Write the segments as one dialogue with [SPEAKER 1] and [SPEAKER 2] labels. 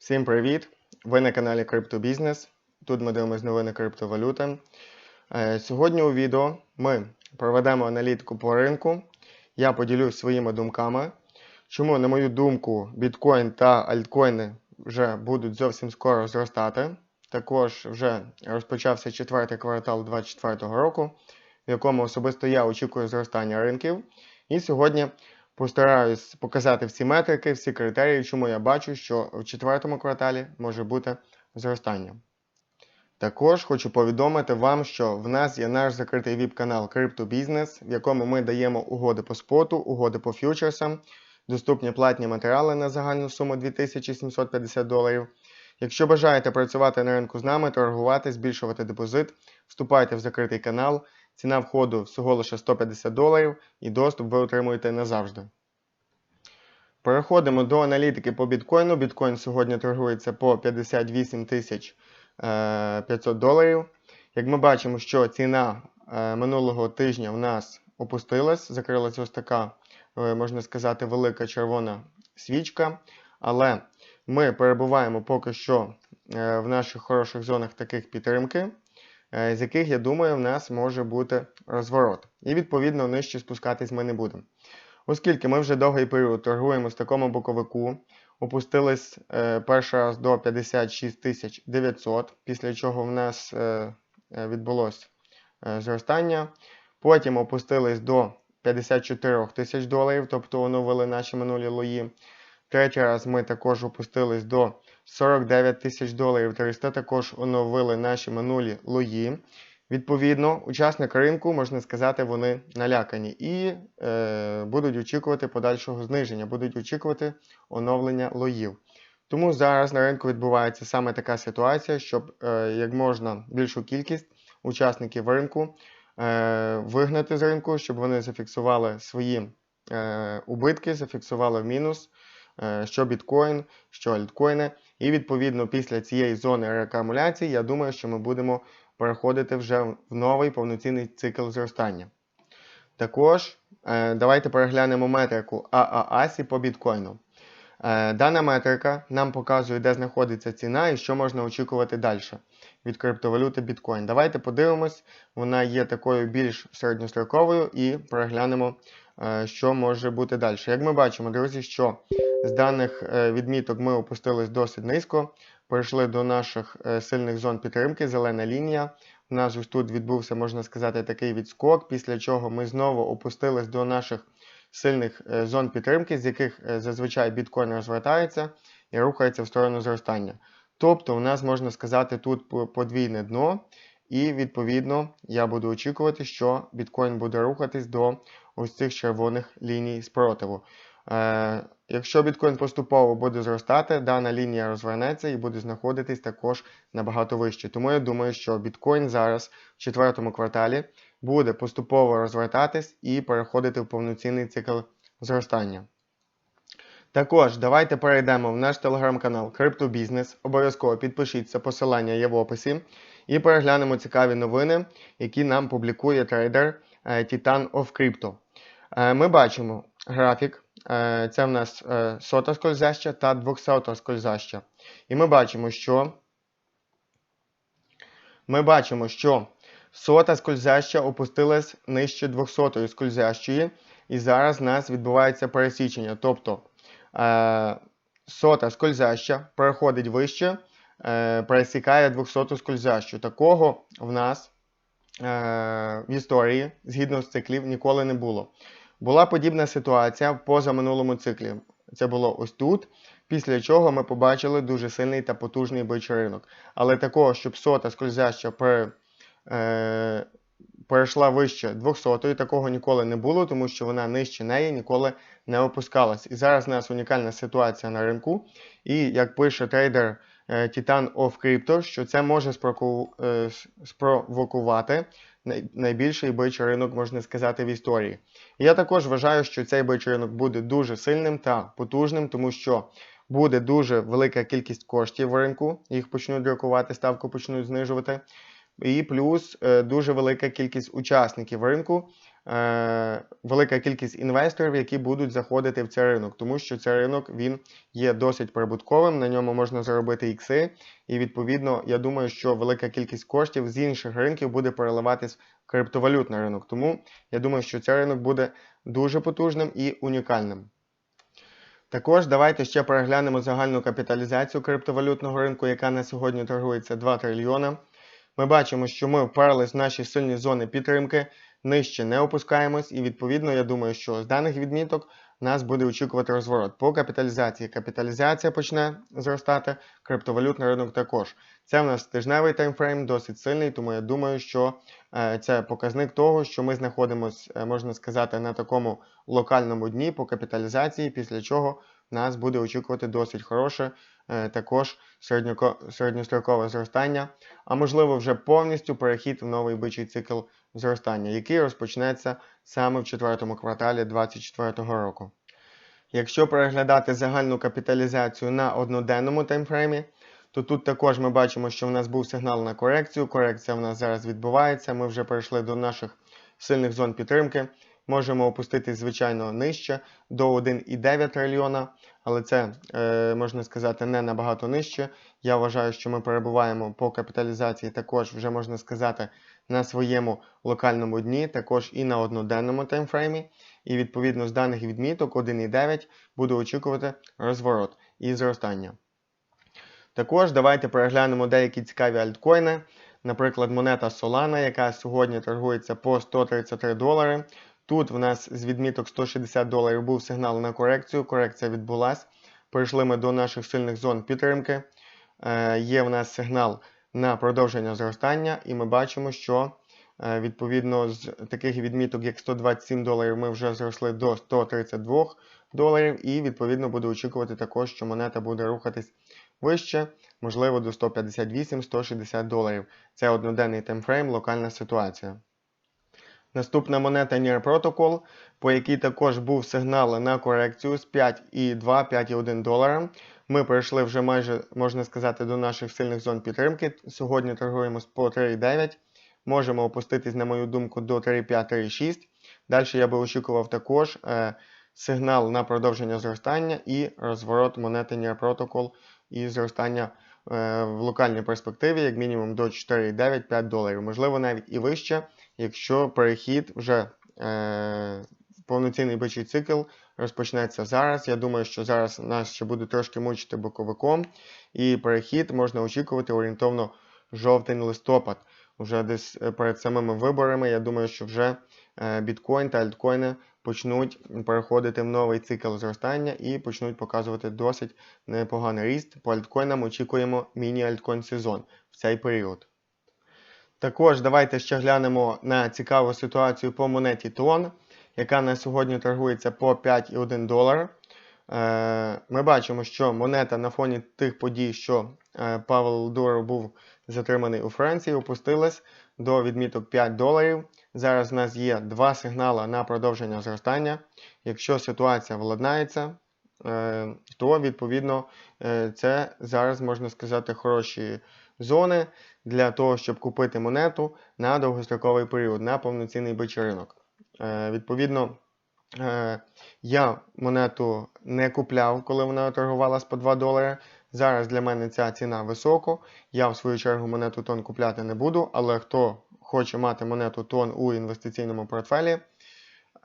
[SPEAKER 1] Всім привіт! Ви на каналі Криптобізнес. Тут ми дивимося новини криптовалюти. Е, Сьогодні у відео ми проведемо аналітику по ринку. Я поділюсь своїми думками, чому, на мою думку, біткоін та альткоїни вже будуть зовсім скоро зростати. Також вже розпочався четвертий квартал 2024 року, в якому особисто я очікую зростання ринків. І сьогодні постараюсь показати всі метрики, всі критерії, чому я бачу, що в четвертому кварталі може бути зростання. Також хочу повідомити вам, що в нас є наш закритий віп-канал Криптобізнес, в якому ми даємо угоди по споту, угоди по фьючерсам, доступні платні матеріали на загальну суму 2750 доларів. Якщо бажаєте працювати на ринку з нами, торгувати, збільшувати депозит, вступайте в закритий канал. Ціна входу всього лише 150 доларів і доступ ви отримуєте назавжди. Переходимо до аналітики по біткоїну. Біткоін сьогодні торгується по 58 тисяч е, 500 доларів. Як ми бачимо, що ціна е, минулого тижня в нас опустилась, закрилася ось така, е, можна сказати, велика червона свічка. Але ми перебуваємо поки що в наших хороших зонах таких підтримки, з яких, я думаю, в нас може бути розворот. І відповідно нижче спускатись ми не будемо. Оскільки ми вже довгий період торгуємо в такому боковику, опустились е, перший раз до 56 900, після чого в нас е, е, відбулось е, зростання. Потім опустились до 54 тисяч доларів, тобто оновили наші минулі лої. Третій раз ми також опустились до 49 тисяч доларів 300, також оновили наші минулі лої. Відповідно, учасники ринку, можна сказати, вони налякані і е, будуть очікувати подальшого зниження, будуть очікувати оновлення лоїв. Тому зараз на ринку відбувається саме така ситуація, щоб е, як можна більшу кількість учасників ринку е, вигнати з ринку, щоб вони зафіксували свої е, убитки, зафіксували мінус, що біткоін, що альткоїни. І відповідно після цієї зони реакумуляції, я думаю, що ми будемо переходити вже в новий повноцінний цикл зростання. Також е, давайте переглянемо метрику AAASI по біткоїну. Е, дана метрика нам показує, де знаходиться ціна і що можна очікувати далі від криптовалюти біткоін. Давайте подивимось, вона є такою більш середньостроковою і переглянемо, е, що може бути далі. Як ми бачимо, друзі, що з даних е, відміток ми опустились досить низько, перейшли до наших е, сильних зон підтримки, зелена лінія. У нас ось тут відбувся, можна сказати, такий відскок, після чого ми знову опустились до наших сильних е, зон підтримки, з яких е, зазвичай біткоін розвертається і рухається в сторону зростання. Тобто, у нас можна сказати, тут подвійне дно, і відповідно я буду очікувати, що біткоін буде рухатись до ось цих червоних ліній спротиву. Е, якщо біткоін поступово буде зростати, дана лінія розвернеться і буде знаходитись також набагато вище. Тому я думаю, що біткоін зараз в четвертому кварталі буде поступово розвертатись і переходити в повноцінний цикл зростання. Також давайте перейдемо в наш телеграм-канал Криптобізнес. Обов'язково підпишіться, посилання є в описі. І переглянемо цікаві новини, які нам публікує трейдер е, Titan of Crypto. Е, Ми бачимо графік. Е, Це в нас сота скользяща та 200 скользяща. І ми бачимо, що ми бачимо, що сота скользяща опустилась нижче 200 скользящої, і зараз у нас відбувається пересічення. Тобто сота скользяща переходить вище, е, пересікає 200 скользящу. Такого в нас е, в історії, згідно з циклів, ніколи не було. Була подібна ситуація в позаминулому циклі. Це було ось тут, після чого ми побачили дуже сильний та потужний бичий ринок. Але такого, щоб сота скользяща пере, е, перейшла вище 200, такого ніколи не було, тому що вона нижче неї ніколи не опускалась. І зараз у нас унікальна ситуація на ринку. І як пише трейдер Titan of Crypto, що це може е, спровокувати найбільший бичий ринок, можна сказати, в історії. Я також вважаю, що цей бичий ринок буде дуже сильним та потужним, тому що буде дуже велика кількість коштів в ринку, їх почнуть друкувати, ставку почнуть знижувати. І плюс е, дуже велика кількість учасників ринку е, велика кількість інвесторів, які будуть заходити в цей ринок, тому що цей ринок він є досить прибутковим, на ньому можна заробити ікси, і відповідно я думаю, що велика кількість коштів з інших ринків буде переливатись в криптовалютний ринок. Тому я думаю, що цей ринок буде дуже потужним і унікальним. Також давайте ще переглянемо загальну капіталізацію криптовалютного ринку, яка на сьогодні торгується 2 трильйона. Ми бачимо, що ми вперлись в наші сильні зони підтримки, нижче не опускаємось, і відповідно, я думаю, що з даних відміток нас буде очікувати розворот по капіталізації. Капіталізація почне зростати, криптовалютний ринок також. Це в нас тижневий таймфрейм, досить сильний, тому я думаю, що е, це показник того, що ми знаходимося, е, можна сказати, на такому локальному дні по капіталізації, після чого нас буде очікувати досить хороше е, також середньострокове зростання, а можливо вже повністю перехід в новий бичий цикл зростання, який розпочнеться саме в четвертому кварталі 2024 року. Якщо переглядати загальну капіталізацію на одноденному таймфреймі, то тут також ми бачимо, що в нас був сигнал на корекцію. Корекція в нас зараз відбувається. Ми вже перейшли до наших сильних зон підтримки. Можемо опуститись, звичайно, нижче до 1,9 трильйона, але це, е, можна сказати, не набагато нижче. Я вважаю, що ми перебуваємо по капіталізації також, вже можна сказати, на своєму локальному дні, також і на одноденному таймфреймі. І відповідно з даних відміток 1,9 буду очікувати розворот і зростання. Також давайте переглянемо деякі цікаві альткоїни. Наприклад, монета Solana, яка сьогодні торгується по 133 долари. Тут в нас з відміток 160 доларів був сигнал на корекцію. Корекція відбулась. Перейшли ми до наших сильних зон підтримки. Е, є в нас сигнал на продовження зростання, і ми бачимо, що е, відповідно з таких відміток, як 127 доларів, ми вже зросли до 132 доларів, і відповідно буду очікувати також, що монета буде рухатись вище, можливо, до 158-160 доларів. Це одноденний таймфрейм, локальна ситуація. Наступна монета Near Protocol, по якій також був сигнал на корекцію з 5,2-5,1 долара. Ми прийшли вже майже, можна сказати, до наших сильних зон підтримки. Сьогодні торгуємо по 3,9. Можемо опуститись, на мою думку, до 3,5-3,6. Далі я би очікував також е, сигнал на продовження зростання і розворот монети Near Protocol і зростання е, в локальній перспективі, як мінімум до 4,9-5 доларів. Можливо, навіть і вище, якщо перехід вже е, повноцінний бичий цикл розпочнеться зараз. Я думаю, що зараз нас ще буде трошки мучити боковиком, і перехід можна очікувати орієнтовно жовтень-листопад. Уже десь е, перед самими виборами. Я думаю, що вже е, біткоін та альткоїни почнуть переходити в новий цикл зростання і почнуть показувати досить непоганий ріст. По альткоїнам очікуємо міні-альткоін сезон в цей період. Також давайте ще глянемо на цікаву ситуацію по монеті Тон, яка на сьогодні торгується по 5,1 долар. Е, Ми бачимо, що монета на фоні тих подій, що е, Павел Дуров був затриманий у Франції, опустилась до відміток 5 доларів. Зараз в нас є два сигнали на продовження зростання. Якщо ситуація владнається, е, то відповідно це зараз можна сказати хороші зони для того, щоб купити монету на довгостроковий період, на повноцінний бичий ринок. Відповідно, я монету не купляв, коли вона торгувалась по 2 долари. Зараз для мене ця ціна високо. Я в свою чергу монету тон купляти не буду, але хто хоче мати монету тон у інвестиційному портфелі,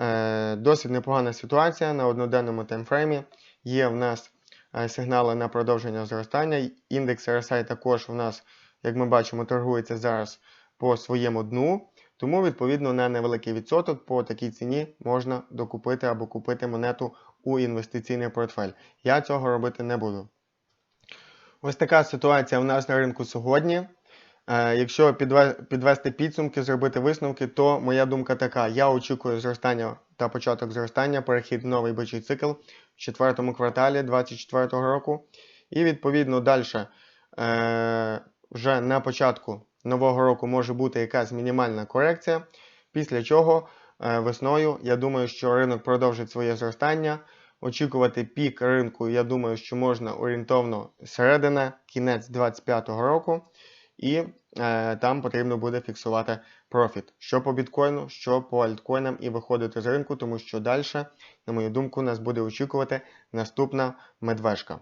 [SPEAKER 1] е, досить непогана ситуація на одноденному таймфреймі. Є в нас е, сигнали на продовження зростання. Індекс RSI також в нас, як ми бачимо, торгується зараз по своєму дну. Тому, відповідно, на невеликий відсоток по такій ціні можна докупити або купити монету у інвестиційний портфель. Я цього робити не буду. Ось така ситуація у нас на ринку сьогодні. Е, Якщо підвести підсумки, зробити висновки, то моя думка така: я очікую зростання та початок зростання, перехід в новий бичий цикл в четвертому кварталі 2024 року. І відповідно далі е, вже на початку нового року може бути якась мінімальна корекція, після чого е, весною я думаю, що ринок продовжить своє зростання. Очікувати пік ринку, я думаю, що можна орієнтовно середина, кінець 2025 року. і е, там потрібно буде фіксувати профіт. Що по біткоїну, що по альткоїнам і виходити з ринку, тому що далі, на мою думку, нас буде очікувати наступна медвежка.